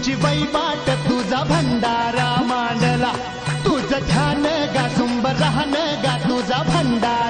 तुझी बाट तुझा भंडारा मांडला. तुझं ध्यान गा सुंब राहन गा तुझा भंडारा